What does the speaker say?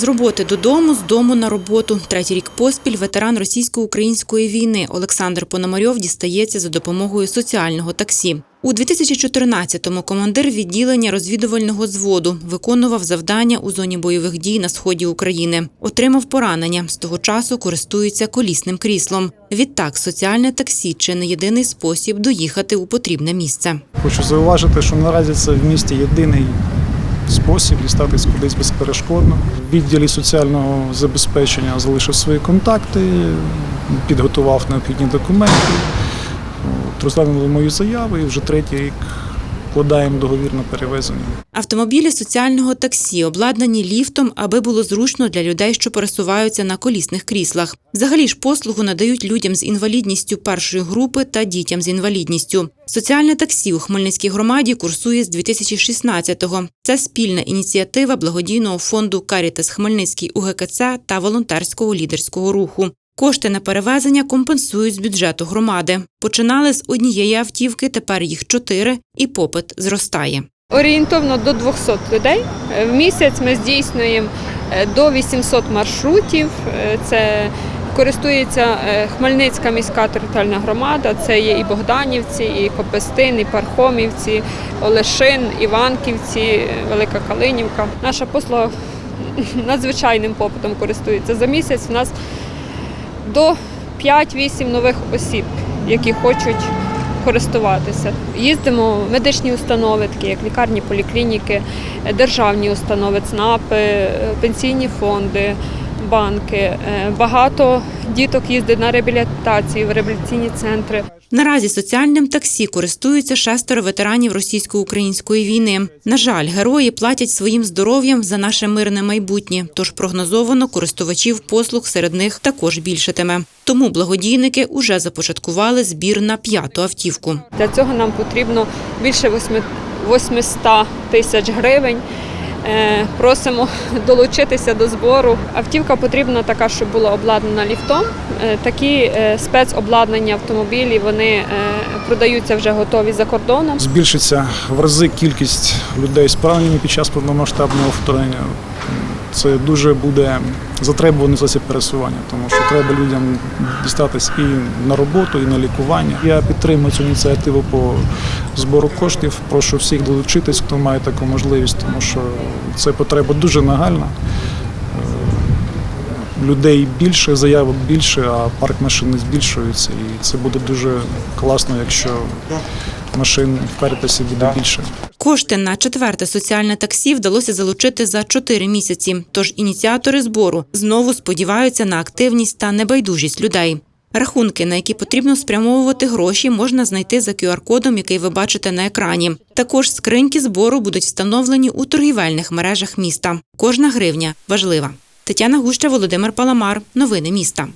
З роботи додому, з дому на роботу. Третій рік поспіль ветеран російсько-української війни Олександр Пономарьов дістається за допомогою соціального таксі. У 2014-му командир відділення розвідувального зводу виконував завдання у зоні бойових дій на сході України. Отримав поранення. З того часу користується колісним кріслом. Відтак, соціальне таксі чи не єдиний спосіб доїхати у потрібне місце. Хочу зауважити, що наразі це в місті єдиний спосіб дістатись кудись безперешкодно. В відділі соціального забезпечення залишив свої контакти, підготував необхідні документи. Розглянули мою заяву і вже третій рік вкладаємо договір на перевезення. Автомобілі соціального таксі обладнані ліфтом, аби було зручно для людей, що пересуваються на колісних кріслах. Взагалі ж послугу надають людям з інвалідністю першої групи та дітям з інвалідністю. Соціальне таксі у Хмельницькій громаді курсує з 2016-го. Це спільна ініціатива благодійного фонду Карітас Хмельницький УГКЦ та волонтерського лідерського руху. Кошти на перевезення компенсують з бюджету громади. Починали з однієї автівки, тепер їх чотири, і попит зростає. Орієнтовно до 200 людей. В місяць ми здійснюємо е, до 800 маршрутів. Е, Це користується е, Хмельницька міська територіальна громада. Це є і Богданівці, і Копестин, і Пархомівці, Олешин, Іванківці, Велика Калинівка. Наша послуга надзвичайним попитом користується. За місяць у нас до 5-8 нових осіб, які хочуть користуватися. Їздимо в медичні установи, такі як лікарні, поліклініки, державні установи, ЦНАПи, е, пенсійні фонди, банки. Е, Багато діток їздить на реабілітацію, в реабілітаційні центри. Наразі соціальним таксі користуються шестеро ветеранів російсько-української війни. На жаль, герої платять своїм здоров'ям за наше мирне майбутнє, тож прогнозовано користувачів послуг серед них також більшатиме. Тому благодійники уже започаткували збір на п'яту автівку. Для цього нам потрібно більше восьми- 800 тисяч гривень. Е, Просимо долучитися до збору. Автівка потрібна така, щоб була обладнана ліфтом. Е, Такі е, спецобладнання автомобілі вони продаються вже готові за кордоном. Збільшиться в рази кількість людей з пораненнями під час повномасштабного вторгнення. Це дуже буде затребуваний засіб пересування, тому що треба людям дістатись і на роботу, і на лікування. Я підтримую цю ініціативу по збору коштів. Прошу всіх долучитись, хто має таку можливість, тому що це потреба дуже нагальна. Е, Людей більше, заявок більше, а парк машин не збільшується. І це буде дуже класно, якщо машин в Карітасі буде більше. Кошти на четверте соціальне таксі вдалося залучити за чотири місяці. Тож ініціатори збору знову сподіваються на активність та небайдужість людей. Рахунки, на які потрібно спрямовувати гроші, можна знайти за QR-кодом, який ви бачите на екрані. Також скриньки збору будуть встановлені у торгівельних мережах міста. Кожна гривня важлива. Тетяна Гуща, Володимир Паламар. Новини міста.